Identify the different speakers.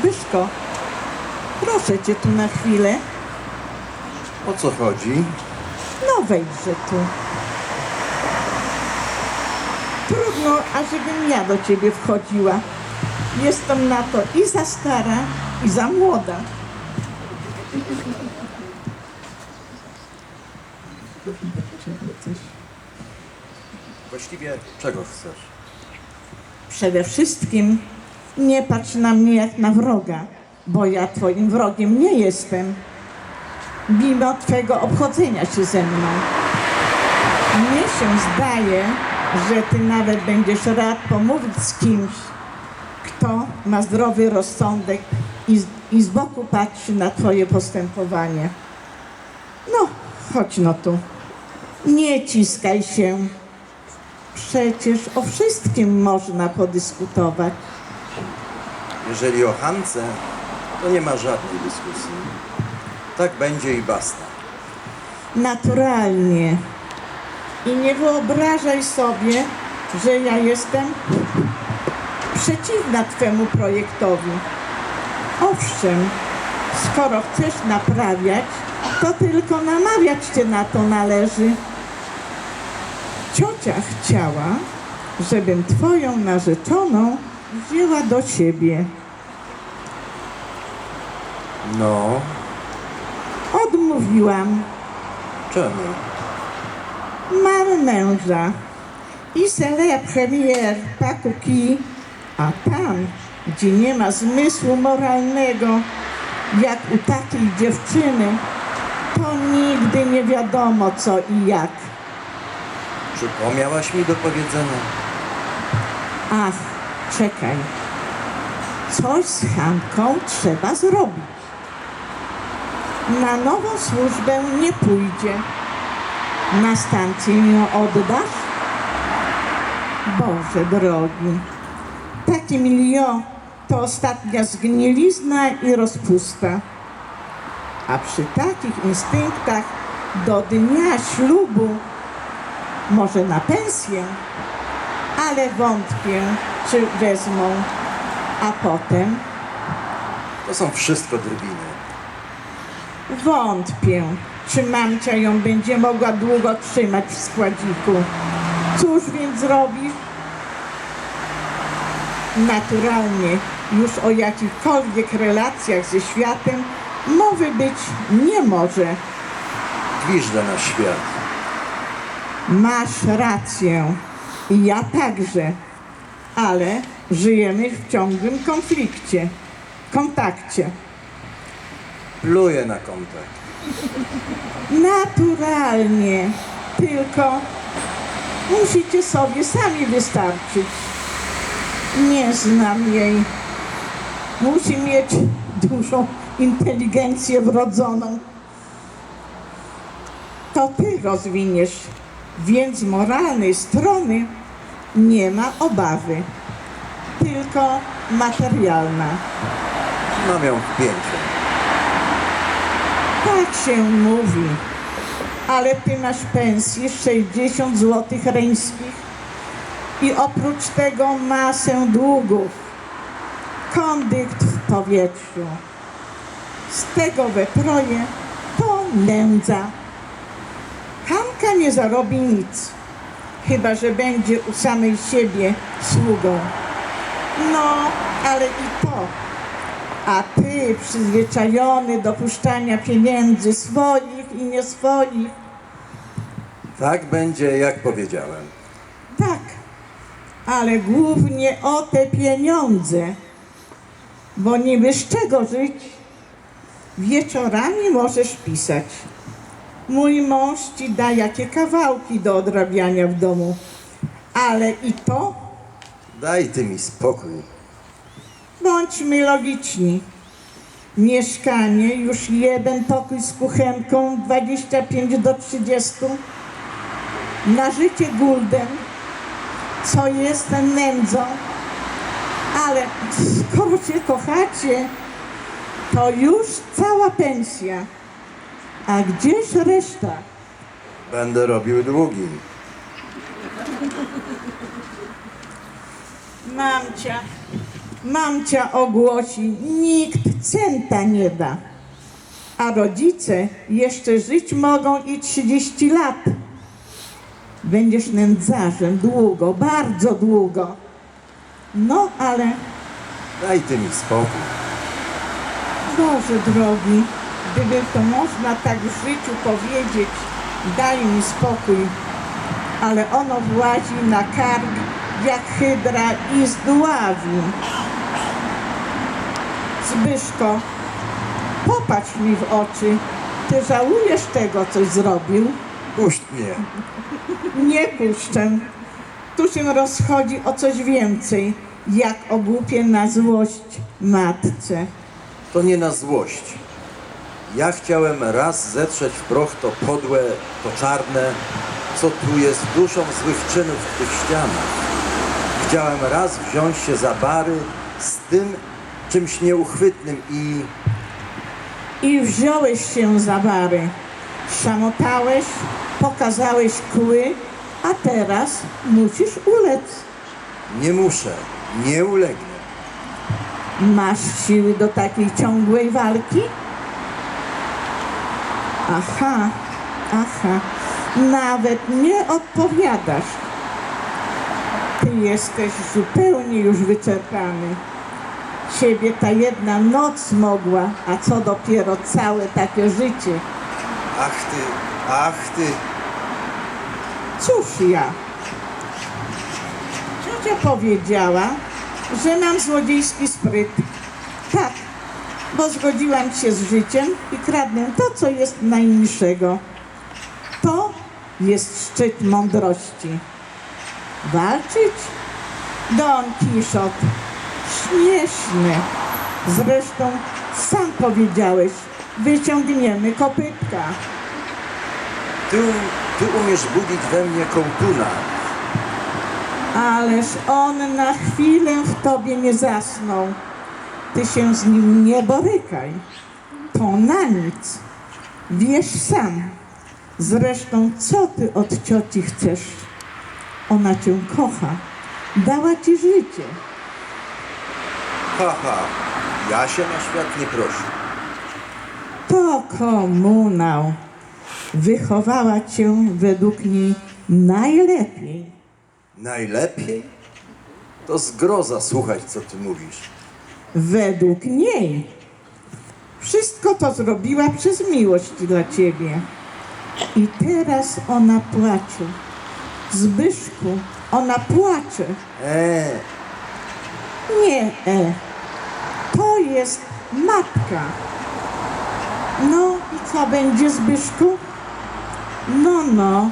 Speaker 1: Zbyszko, proszę cię tu na chwilę.
Speaker 2: O co chodzi?
Speaker 1: No wejdźże tu. Trudno, ażebym ja do ciebie wchodziła. Jestem na to i za stara, i za młoda.
Speaker 2: Właściwie czego chcesz?
Speaker 1: Przede wszystkim nie patrz na mnie jak na wroga, bo ja twoim wrogiem nie jestem. Mimo twego obchodzenia się ze mną. Mnie się zdaje, że ty nawet będziesz rad pomówić z kimś, kto ma zdrowy rozsądek i z, i z boku patrzy na twoje postępowanie. No, chodź no tu. Nie ciskaj się. Przecież o wszystkim można podyskutować.
Speaker 2: Jeżeli o Hance, to nie ma żadnej dyskusji. Tak będzie i basta.
Speaker 1: Naturalnie. I nie wyobrażaj sobie, że ja jestem przeciwna Twemu projektowi. Owszem, skoro chcesz naprawiać, to tylko namawiać Cię na to należy. Ciocia chciała, żebym Twoją narzeczoną wzięła do siebie.
Speaker 2: No,
Speaker 1: Odmówiłam.
Speaker 2: czemu?
Speaker 1: Mam męża. I première, pas cookie. A tam, gdzie nie ma zmysłu moralnego, jak u takiej dziewczyny, to nigdy nie wiadomo co i jak.
Speaker 2: Przypomniałaś mi do powiedzenia?
Speaker 1: Ach, czekaj. Coś z Hanką trzeba zrobić. Na nową służbę nie pójdzie. Na stację ją oddasz? Boże drogi, taki milion to ostatnia zgnilizna i rozpusta. A przy takich instynktach do dnia ślubu, może na pensję, ale wątpię, czy wezmą, a potem
Speaker 2: To są wszystko drwiny.
Speaker 1: Wątpię, czy mamcia ją będzie mogła długo trzymać w składziku. Cóż więc robisz? Naturalnie już o jakichkolwiek relacjach ze światem mowy być nie może.
Speaker 2: Gwiżdżę na świat.
Speaker 1: Masz rację. I ja także. Ale żyjemy w ciągłym konflikcie, kontakcie.
Speaker 2: Pluję na kontakt.
Speaker 1: Naturalnie. Tylko musicie sobie sami wystarczyć. Nie znam jej. Musi mieć dużą inteligencję wrodzoną. To ty rozwiniesz, więc z moralnej strony nie ma obawy. Tylko materialna.
Speaker 2: Mam ją w pięciu.
Speaker 1: Tak się mówi, ale ty masz pensję 60 zł reńskich i oprócz tego masę długów. Kondykt w powietrzu. Z tego we troje to nędza. Hanka nie zarobi nic, chyba że będzie u samej siebie sługą. No, ale i to a ty, przyzwyczajony do puszczania pieniędzy swoich i nie swoich,
Speaker 2: Tak będzie, jak powiedziałem.
Speaker 1: tak, ale głównie o te pieniądze, bo niby z czego żyć? Wieczorami możesz pisać. Mój mąż ci da jakie kawałki do odrabiania w domu, ale i to
Speaker 2: Daj ty mi spokój.
Speaker 1: Bądźmy logiczni. Mieszkanie, już jeden pokój z kuchenką, 25 do 30. Na życie gulden, co jest nędzą. Ale skoro cię kochacie, to już cała pensja. A gdzież reszta?
Speaker 2: Będę robił długi.
Speaker 1: Mamcia, Mamcia ogłosi, nikt centa nie da. A rodzice jeszcze żyć mogą i 30 lat. Będziesz nędzarzem długo, bardzo długo. No ale,
Speaker 2: Daj ty mi spokój.
Speaker 1: Boże drogi, gdyby to można tak w życiu powiedzieć, daj mi spokój. Ale ono włazi na kark jak hydra i zdławi. Zbyszko, popatrz mi w oczy. Ty żałujesz tego, coś zrobił?
Speaker 2: Puść mnie.
Speaker 1: Nie puszczę. Tu się rozchodzi o coś więcej, jak o głupie na złość matce.
Speaker 2: To nie na złość. Ja chciałem raz zetrzeć w proch to podłe, to czarne, co tu jest duszą złych czynów w tych ścianach. Chciałem raz wziąć się za bary z tym czymś nieuchwytnym i
Speaker 1: I wziąłeś się za bary. Szamotałeś, pokazałeś kły, a teraz musisz ulec.
Speaker 2: nie muszę, nie ulegnę.
Speaker 1: Masz siły do takiej ciągłej walki? Aha, aha, nawet nie odpowiadasz. Ty jesteś zupełnie już wyczerpany. Ciebie ta jedna noc mogła, a co dopiero całe takie życie.
Speaker 2: Ach ty, ach ty.
Speaker 1: Cóż ja? Ciocia powiedziała, że mam złodziejski spryt. Tak, bo zgodziłam się z życiem i kradnę to, co jest najniższego. To jest szczyt mądrości. Walczyć? Don Kiszot. Śmieszny. Zresztą sam powiedziałeś, wyciągniemy kopytka.
Speaker 2: Ty, ty umiesz budzić we mnie kołtuna.
Speaker 1: Ależ on na chwilę w tobie nie zasnął. Ty się z nim nie borykaj. To na nic. Wiesz sam. Zresztą, co ty od cioci chcesz? Ona cię kocha. Dała ci życie.
Speaker 2: Ha, ha, ja się na świat nie proszę.
Speaker 1: To komunał. Wychowała cię według niej najlepiej.
Speaker 2: Najlepiej? To zgroza słuchać, co ty mówisz.
Speaker 1: Według niej. Wszystko to zrobiła przez miłość dla ciebie. I teraz ona płacze. Zbyszku, ona płacze.
Speaker 2: Eee,
Speaker 1: Nie, e. To jest matka. No i co będzie, Zbyszku? No, no.